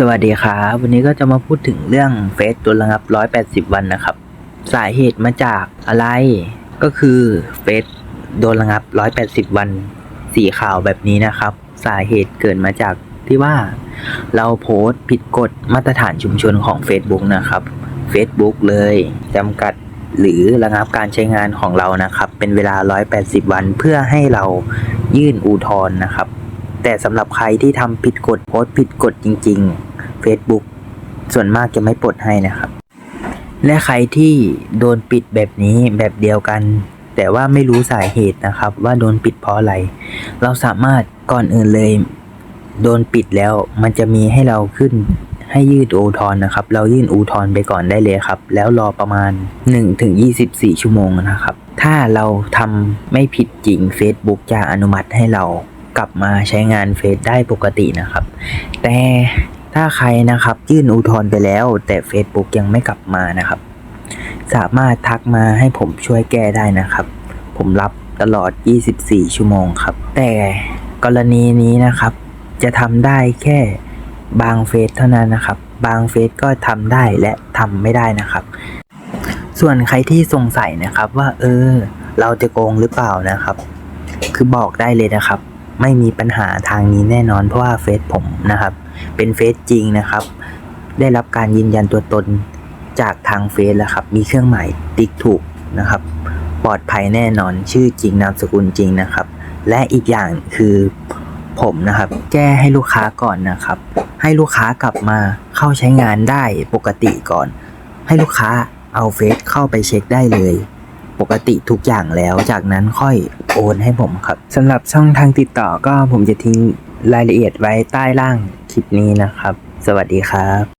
สวัสดีครับวันนี้ก็จะมาพูดถึงเรื่องเฟซตัวระงับ 180 วันนะครับ สาเหตุมาจากอะไรก็คือเฟซโดนระงับ 180 วันสีขาวแบบนี้นะครับ สาเหตุเกิดมาจากที่ว่าเราโพสต์ผิดกฎมาตรฐานชุมชนของ Facebook นะครับ Facebook เลยจำกัดหรือระงับการใช้งานของเรานะครับ เป็นเวลา 180 วันเพื่อให้เรายื่นอุทธรณ์นะครับ แต่สำหรับใครที่ทำผิดกฎโพสต์ผิดกฎจริง ๆ Facebook ส่วนมากจะไม่ปลดให้นะครับ และใครที่โดนปิดแบบนี้แบบเดียวกัน แต่ว่าไม่รู้สาเหตุนะครับ ว่าโดนปิดเพราะอะไร เราสามารถก่อนอื่นเลย โดนปิดแล้วมันจะมีให้เราขึ้นให้ยืดอุทธรณ์นะครับ เรายื่นอุทธรณ์ไปก่อนได้เลยครับ แล้วรอประมาณ1ถึง24 ชั่วโมงนะครับ ถ้าเราทำไม่ผิดจริง Facebook จะอนุมัติให้เรา กลับมาใช้งานเฟซได้ปกตินะครับ แต่ถ้าใครนะครับยื่นอุทธรณ์ไปแล้ว แต่ Facebook ยังไม่กลับมานะครับ สามารถทักมาให้ผมช่วยแก้ได้นะครับ ผมรับตลอด 24 ชั่วโมงครับ แต่กรณีนี้นะครับ จะทำได้แค่บางเฟซเท่านั้นนะครับ บางเฟซก็ทำได้และทำไม่ได้นะครับ ส่วนใครที่สงสัยนะครับว่า เออ เราจะโกงหรือเปล่านะครับ คือบอกได้เลยนะครับ ไม่มีปัญหาทางนี้แน่นอน เพราะว่าเฟซผมนะครับ เป็นเฟซจริงนะครับ ได้รับการยืนยันตัวตนจากทางเฟซแล้วครับ มีเครื่องหมายติ๊กถูกนะครับ ปลอดภัยแน่นอนชื่อจริงนามสกุลจริงนะครับ และอีกอย่างคือผมนะครับ แก้ให้ลูกค้าก่อนนะครับ ให้ลูกค้ากลับมาเข้าใช้งานได้ปกติก่อน ให้ลูกค้าเอาเฟซเข้าไปเช็คได้เลย ปกติทุกอย่างแล้วจากนั้นค่อย โอนให้ผมครับสำหรับช่องทางติดต่อก็ผมจะทิ้งรายละเอียดไว้ใต้ล่างคลิปนี้นะครับ สวัสดีครับ